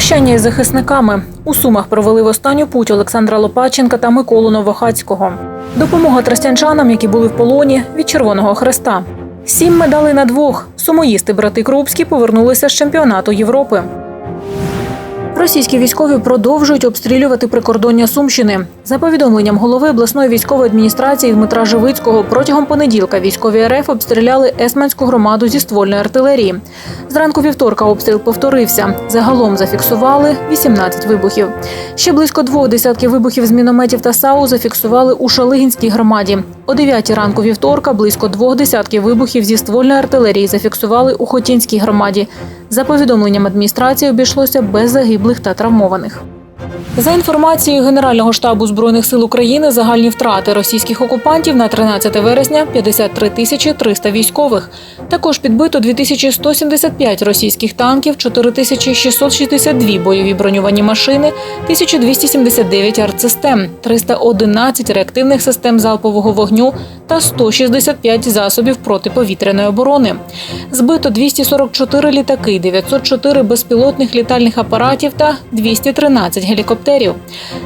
Прощання із захисниками у Сумах провели в останню путь Олександра Лопаченка та Миколу Новохацького. Допомога тростянчанам, які були в полоні від Червоного Хреста. Сім медалей на двох. Сумоїсти брати Крупські повернулися з чемпіонату Європи. Російські військові продовжують обстрілювати прикордоння Сумщини. За повідомленням голови обласної військової адміністрації Дмитра Живицького, протягом понеділка військові РФ обстріляли Есманську громаду зі ствольної артилерії. Зранку вівторка обстріл повторився. Загалом зафіксували 18 вибухів. Ще близько двох десятків вибухів з мінометів та САУ зафіксували у Шалигінській громаді. О 9 ранку вівторка близько двох десятків вибухів зі ствольної артилерії зафіксували у Хотінській громаді. За повідомленням адміністрації обійшлося без загиблих та травмованих. За інформацією Генерального штабу збройних сил України, загальні втрати російських окупантів на 13 вересня 53 тисячі 300 військових. Також підбито 2175 російських танків, 4662 бойові броньовані машини, 1279 артсистем, 311 реактивних систем залпового вогню та 165 засобів протиповітряної оборони. Збито 244 літаки, 904 безпілотних літальних апаратів та 213 гелікоптерів,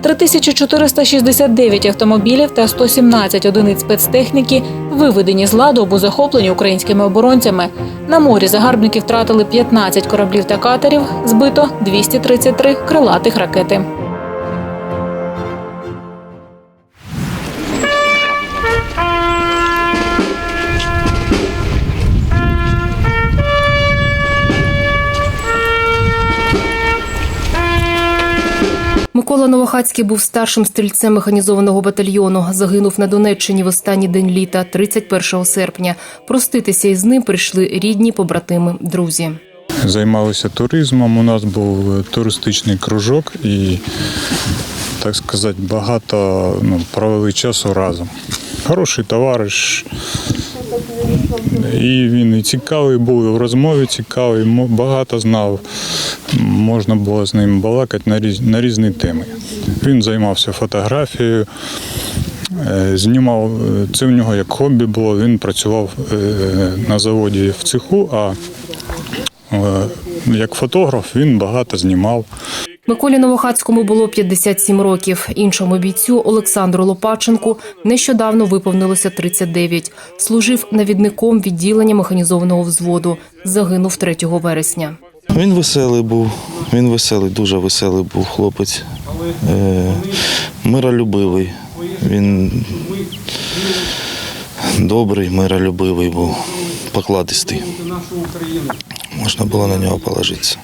3469 автомобілів та 117 одиниць спецтехніки виведені з ладу або захоплені українськими оборонцями. На морі загарбники втратили 15 кораблів та катерів, збито 233 крилатих ракети. Микола Новохацький був старшим стрільцем механізованого батальйону. Загинув на Донеччині в останній день літа, 31 серпня. Проститися із ним прийшли рідні, побратими, друзі. Займалися туризмом. У нас був е, туристичний кружок і, так сказати, багато ну, провели часу разом. Хороший товариш. І він і цікавий був, в розмові цікавий, багато знав. Можна було з ним балакати на, різ, на різні теми. Він займався фотографією, е, знімав, е, це в нього як хобі було, він працював е, на заводі в цеху, а Як фотограф він багато знімав. Миколі Новохацькому було 57 років. Іншому бійцю Олександру Лопаченку нещодавно виповнилося 39. Служив навідником відділення механізованого взводу. Загинув 3 вересня. Він веселий був, він веселий, дуже веселий був хлопець. Е, миролюбивий. Він добрий, миролюбивий був, покладистий. Можна було на нього положитися.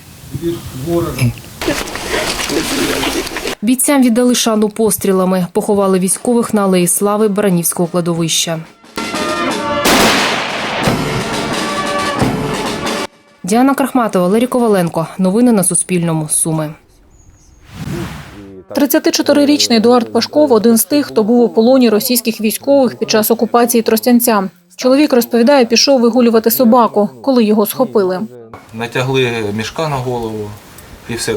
Бійцям віддали шану пострілами. Поховали військових на алеї слави Баранівського кладовища. Діана Крахматова, Валерій Коваленко. Новини на Суспільному. Суми. 34-річний Едуард Пашков один з тих, хто був у полоні російських військових під час окупації Тростянця. Чоловік розповідає, пішов вигулювати собаку, коли його схопили. натягли мішка на голову. І все.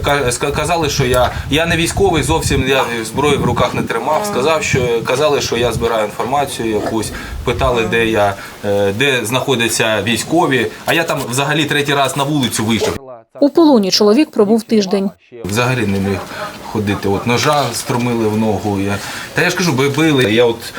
Казали, що я, я не військовий, зовсім я зброї в руках не тримав. Сказав, що казали, що я збираю інформацію якусь, питали, де я, е, де знаходяться військові. А я там взагалі третій раз на вулицю вийшов. У полоні чоловік пробув тиждень. Взагалі не міг ходити. От ножа струмили в ногу. Я... Та я ж кажу, би- били. Я от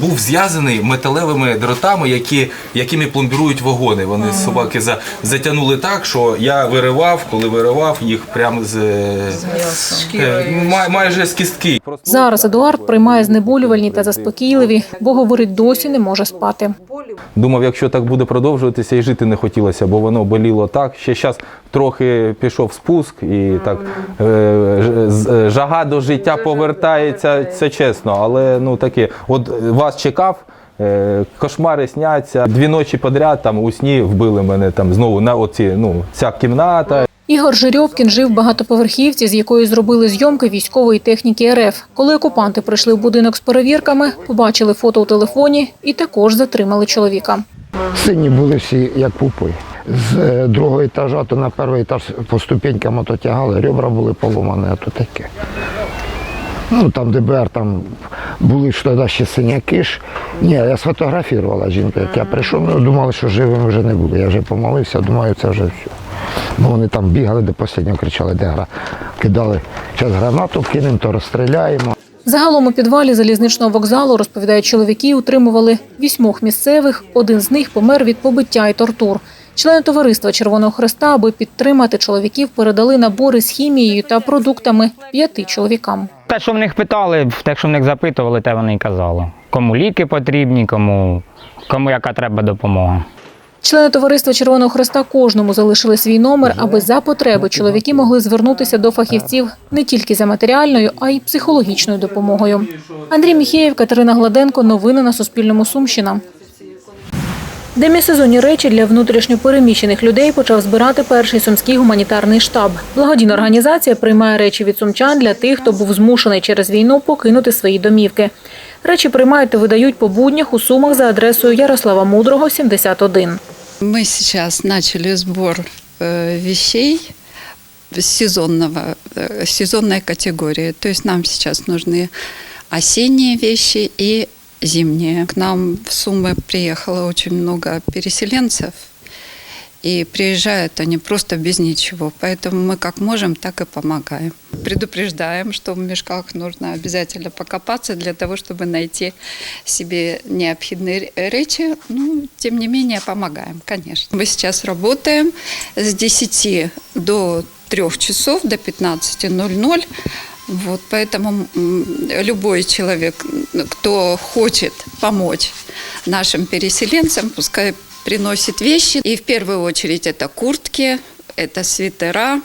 був зв'язаний металевими дротами, які, якими пломбірують вагони. Вони собаки за, затягнули так, що я виривав, коли виривав їх прямо з, е, май- майже з кістки. Зараз Едуард приймає знеболювальні та заспокійливі, бо говорить, досі не може спати. Думав, якщо так буде продовжуватися, і жити не хотілося, бо воно боліло так. Ще зараз трохи пішов спуск, і так е, ж- з- жага до життя повертається, це чесно. Але ну таке, от вас чекав. е, Кошмари сняться дві ночі подряд. Там у сні вбили мене там знову на оці. Ну ця кімната. Ігор Жирьовкін жив в багатоповерхівці, з якої зробили зйомки військової техніки РФ. Коли окупанти прийшли в будинок з перевірками, побачили фото у телефоні і також затримали чоловіка. Сині були всі як пупи. З е, другого етажа то на перший етаж по ступенькам ото тягали, ребра були поломані, а то таке. Ну там ДБР, там були ж тоді ще синяки ж. Ні, я сфотографувала жінку, як я прийшов, ну думали, що живим вже не буде. Я вже помолився, думаю, це вже все. Бо вони там бігали до останнього, кричали, де гра. Кидали, зараз гранату кинемо, то розстріляємо. Загалом у підвалі залізничного вокзалу, розповідають чоловіки, утримували вісьмох місцевих. Один з них помер від побиття і тортур. Члени товариства Червоного Хреста, аби підтримати чоловіків, передали набори з хімією та продуктами п'яти чоловікам. Те, що в них питали, те, що в них запитували, те вони й казали. Кому ліки потрібні, кому, кому яка треба допомога. Члени товариства Червоного Хреста кожному залишили свій номер, аби за потреби чоловіки могли звернутися до фахівців не тільки за матеріальною, а й психологічною допомогою. Андрій Міхеєв, Катерина Гладенко. Новини на Суспільному. Сумщина. Демісезонні речі для внутрішньопереміщених людей почав збирати перший сумський гуманітарний штаб. Благодійна організація приймає речі від сумчан для тих, хто був змушений через війну покинути свої домівки. Речі приймають та видають по буднях у сумах за адресою Ярослава Мудрого, 71. Мы сейчас начали сбор э, вещей сезонного, э, сезонной категории. То есть нам сейчас нужны осенние вещи и зимние. К нам в Сумы приехало очень много переселенцев. И приезжают они просто без ничего. Поэтому мы как можем, так и помогаем. Предупреждаем, что в мешках нужно обязательно покопаться для того, чтобы найти себе необходимые речи. Ну, тем не менее, помогаем, конечно. Мы сейчас работаем с 10 до 3 часов, до 15.00. Вот, поэтому м, любой человек, кто хочет помочь нашим переселенцам, пускай приносит вещи. И в первую очередь это куртки, это свитера.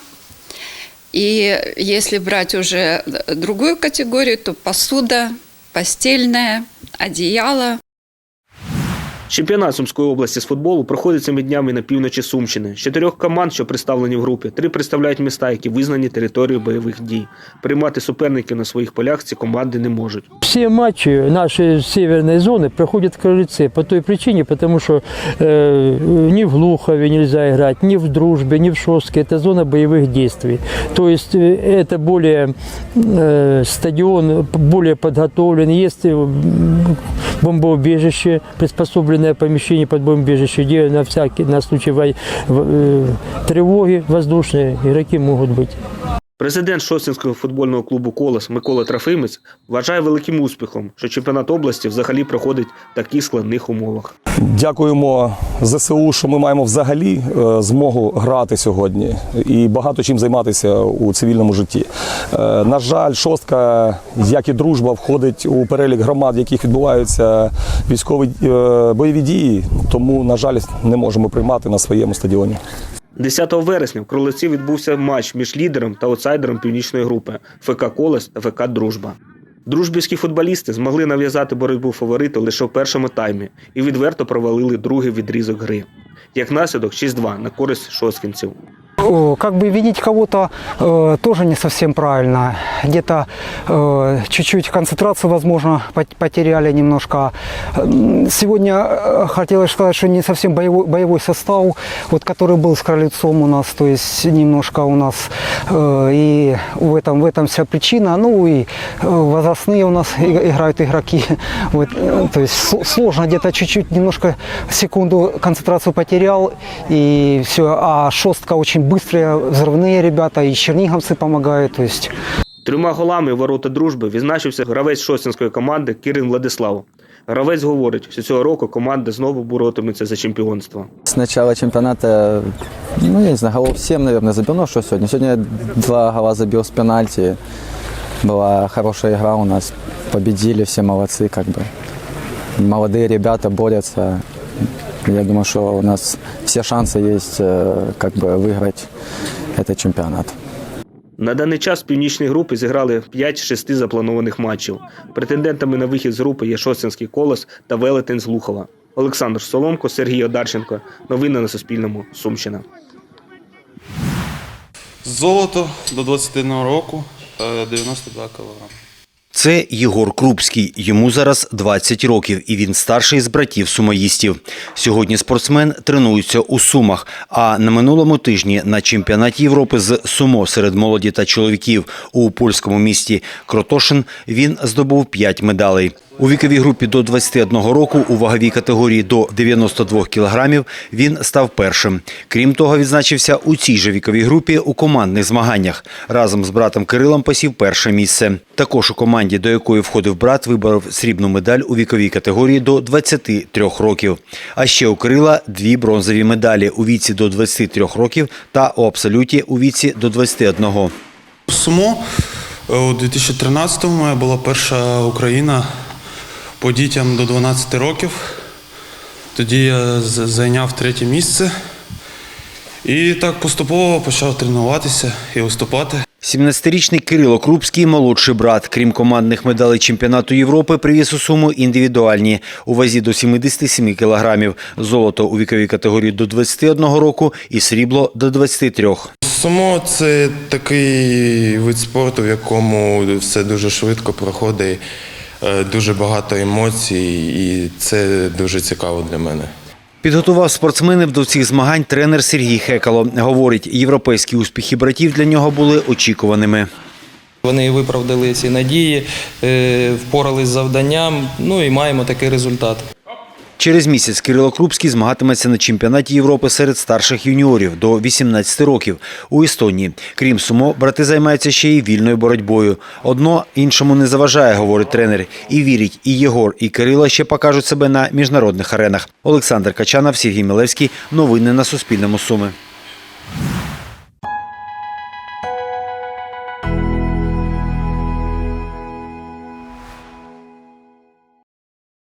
И если брать уже другую категорию, то посуда, постельная, одеяло. Чемпіонат Сумської області з футболу проходить цими днями на півночі Сумщини. З чотирьох команд, що представлені в групі, три представляють міста, які визнані територією бойових дій. Приймати суперників на своїх полях ці команди не можуть. Все матчи нашей северной зоны проходят в Крыльце по той причине, потому что э, ни в Глухове нельзя играть, ни в Дружбе, ни в Шостке. Это зона боевых действий. То есть э, это более э, стадион более подготовлен. Есть э, бомбоубежище, приспособленное помещение под бомбоубежище, где на всякий на случай вой- в- э, тревоги воздушные игроки могут быть. Президент Шостинського футбольного клубу Колос Микола Трофимець вважає великим успіхом, що чемпіонат області взагалі проходить в таких складних умовах. Дякуємо ЗСУ, що ми маємо взагалі е, змогу грати сьогодні і багато чим займатися у цивільному житті. Е, На жаль, шостка, як і дружба, входить у перелік громад, в яких відбуваються військові е, бойові дії. Тому, на жаль, не можемо приймати на своєму стадіоні. 10 вересня в Кролиці відбувся матч між лідером та аутсайдером північної групи ФК Колес та ФК Дружба. Дружбівські футболісти змогли нав'язати боротьбу фавориту лише в першому таймі і відверто провалили другий відрізок гри. Як наслідок 6-2 на користь шосткінців. О, Как бы винить кого-то э, тоже не совсем правильно. Где-то э, чуть-чуть концентрацию, возможно, пот- потеряли немножко. Сегодня э, хотелось сказать, что не совсем боевой, боевой состав, вот, который был с Кролицом у нас, то есть немножко у нас э, и в этом, в этом вся причина. Ну и э, возрастные у нас играют игроки. Вот, э, то есть сл- сложно где-то чуть-чуть, немножко секунду концентрацию потерял и все. А шостка очень быстрые, взрывные ребята, и черниговцы помогают. То есть Трьома голами в ворота дружби відзначився гравець шостинської команди Кирин Владислав. Гравець говорить, що цього року команда знову боротиметься за чемпіонство. С начала чемпионата, ну, я не знаю, голов 7, наверное, забил. Ну, что сегодня? Сегодня два гола забил с пенальти. Была хорошая игра у нас. Победили, все молодцы, как бы. Молодые ребята борются. Я думаю, что у нас все шансы есть, э, как бы, выиграть этот чемпионат. На даний час в північній групі зіграли 5 з 6 запланованих матчів. Претендентами на вихід з групи є Шостинський колос та Велетень з Лухова. Олександр Соломко, Сергій Одарченко. Новини на Суспільному. Сумщина. Золото до 21 року е, 92 кг. Це Єгор Крупський. Йому зараз 20 років, і він старший з братів сумоїстів. Сьогодні спортсмен тренується у Сумах. А на минулому тижні на чемпіонаті Європи з сумо серед молоді та чоловіків у польському місті Кротошин він здобув 5 медалей. У віковій групі до 21 року у ваговій категорії до 92 кілограмів він став першим. Крім того, відзначився у цій же віковій групі у командних змаганнях. Разом з братом Кирилом посів перше місце. Також у команді, до якої входив брат, виборов срібну медаль у віковій категорії до 23 років. А ще у Кирила дві бронзові медалі у віці до 23 років та у абсолюті у віці до 21. Сумо е, у 2013-му була перша Україна по дітям до 12 років. Тоді я зайняв третє місце. І так поступово почав тренуватися і виступати. 17-річний Кирило Крупський – молодший брат. Крім командних медалей чемпіонату Європи, привіз у суму індивідуальні у вазі до 77 кілограмів. Золото у віковій категорії до 21 року і срібло до 23. Сумо це такий вид спорту, в якому все дуже швидко проходить, дуже багато емоцій, і це дуже цікаво для мене. Підготував спортсменів до цих змагань тренер Сергій Хекало. Говорить, європейські успіхи братів для нього були очікуваними. Вони виправдали ці надії, е, впорались з завданням, ну і маємо такий результат. Через місяць Кирило Крупський змагатиметься на чемпіонаті Європи серед старших юніорів до 18 років у Естонії. Крім сумо, брати займаються ще й вільною боротьбою. Одно іншому не заважає, говорить тренер. І вірить, і Єгор, і Кирило ще покажуть себе на міжнародних аренах. Олександр Качанов, Сергій Мілевський. Новини на Суспільному. Суми.